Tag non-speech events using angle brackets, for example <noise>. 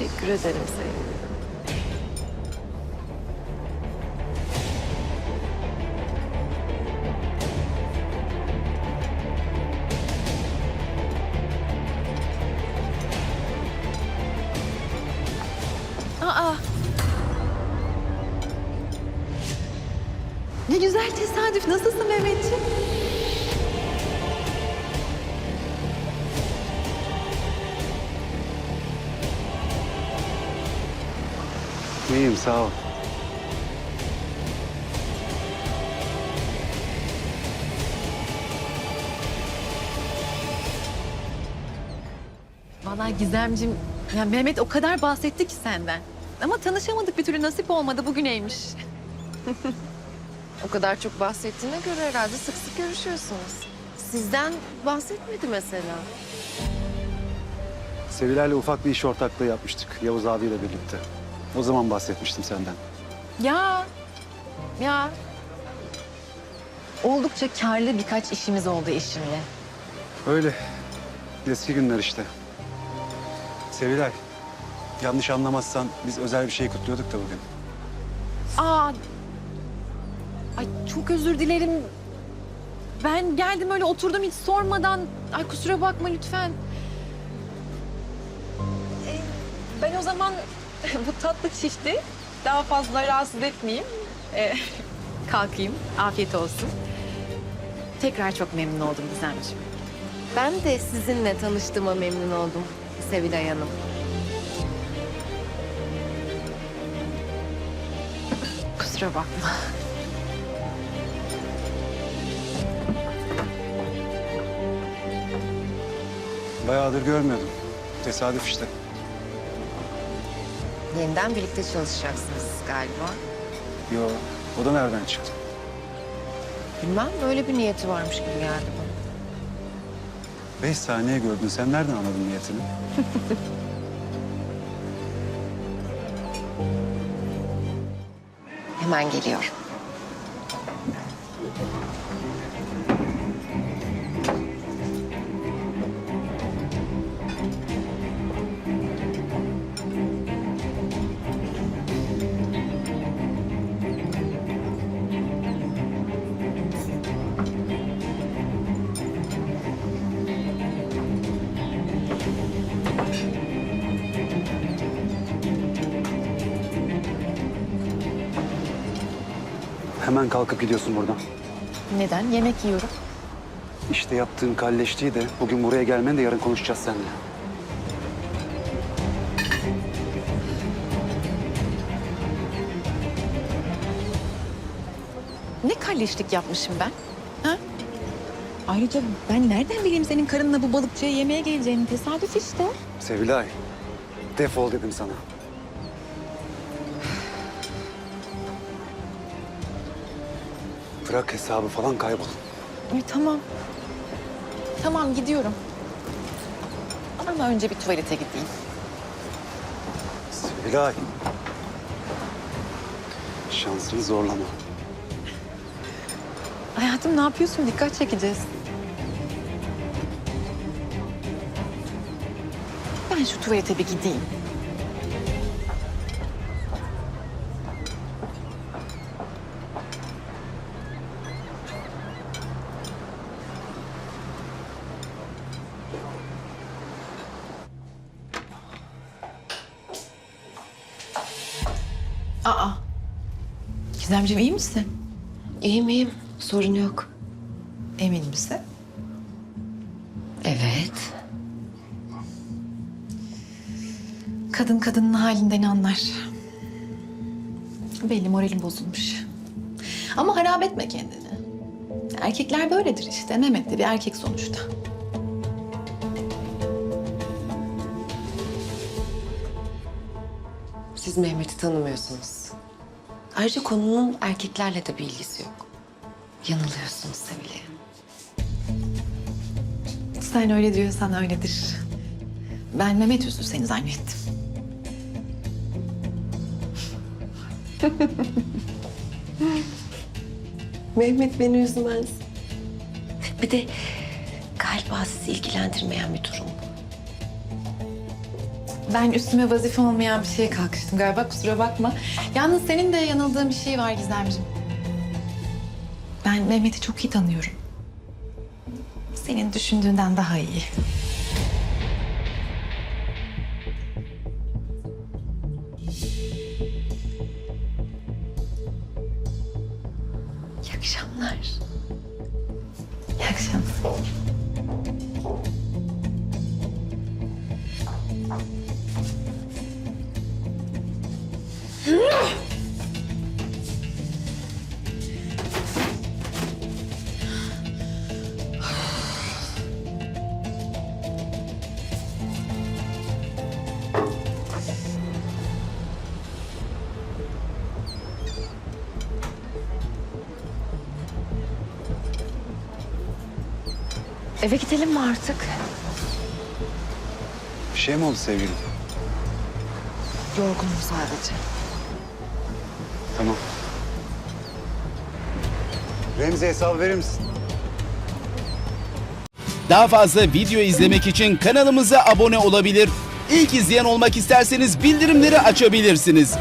Teşekkür ederim sevgilim. Aa. Ne güzel tesadüf. Nasılsın Mehmetciğim? İyiyim sağ ol. Vallahi Gizemciğim, ya Mehmet o kadar bahsetti ki senden. Ama tanışamadık bir türlü nasip olmadı bugüneymiş. <laughs> O kadar çok bahsettiğine göre herhalde sık sık görüşüyorsunuz. Sizden bahsetmedi mesela. Sevilay'la ufak bir iş ortaklığı yapmıştık Yavuz abiyle birlikte. O zaman bahsetmiştim senden. Ya, ya. Oldukça karlı birkaç işimiz oldu eşimle. Öyle. Eski günler işte. Sevilay, yanlış anlamazsan biz özel bir şey kutluyorduk da bugün. Aa, ay çok özür dilerim. Ben geldim öyle oturdum hiç sormadan. Ay kusura bakma lütfen. Ee, Ben o zaman <laughs> bu tatlı çifti daha fazla rahatsız etmeyeyim. Ee, <laughs> kalkayım. Afiyet olsun. Tekrar çok memnun oldum Gizemciğim. Ben de sizinle tanıştığıma memnun oldum Sevilay Hanım. Kusura bakma. Bayağıdır görmüyordum. Tesadüf işte. Yeniden birlikte çalışacaksınız galiba. Yo, o da nereden çıktı? Bilmem öyle bir niyeti varmış gibi geldi bana. Beş saniye gördün. Sen nereden anladın niyetini? <laughs> Hemen geliyorum. Hemen kalkıp gidiyorsun buradan. Neden? Yemek yiyorum. İşte yaptığın kalleşliği de bugün buraya gelmen de yarın konuşacağız seninle. Ne kalleşlik yapmışım ben? Ha? Ayrıca ben nereden bileyim senin karınla bu balıkçıya yemeğe geleceğini? Tesadüf işte. Sevilay, defol dedim sana. Bırak hesabı falan kaybol. Ay, tamam. Tamam gidiyorum. Ama önce bir tuvalete gideyim. Sevilay. Şansını zorlama. Hayatım ne yapıyorsun? Dikkat çekeceğiz. Ben şu tuvalete bir gideyim. Aa. Gizemciğim iyi misin? İyiyim iyiyim. Sorun yok. Emin misin? Evet. Kadın kadının halinden anlar. Belli moralim bozulmuş. Ama harap etme kendini. Erkekler böyledir işte. Mehmet de bir erkek sonuçta. Siz Mehmet'i tanımıyorsunuz. Ayrıca konunun erkeklerle de bir ilgisi yok. Yanılıyorsunuz Hanım. Sen öyle diyorsan öyledir. Ben Mehmet üzdü seni zannettim. <laughs> Mehmet beni üzmez. Bir de galiba sizi ilgilendirmeyen bir durum. Ben üstüme vazife olmayan bir şeye kalkıştım galiba kusura bakma. Yalnız senin de yanıldığın bir şey var Gizemciğim. Ben Mehmet'i çok iyi tanıyorum. Senin düşündüğünden daha iyi. İyi akşamlar. İyi akşamlar. Eve gidelim mi artık? Bir şey mi oldu sevgilim? Yorgunum sadece. Tamam. Remzi hesabı verir misin? Daha fazla video izlemek için kanalımıza abone olabilir. İlk izleyen olmak isterseniz bildirimleri açabilirsiniz.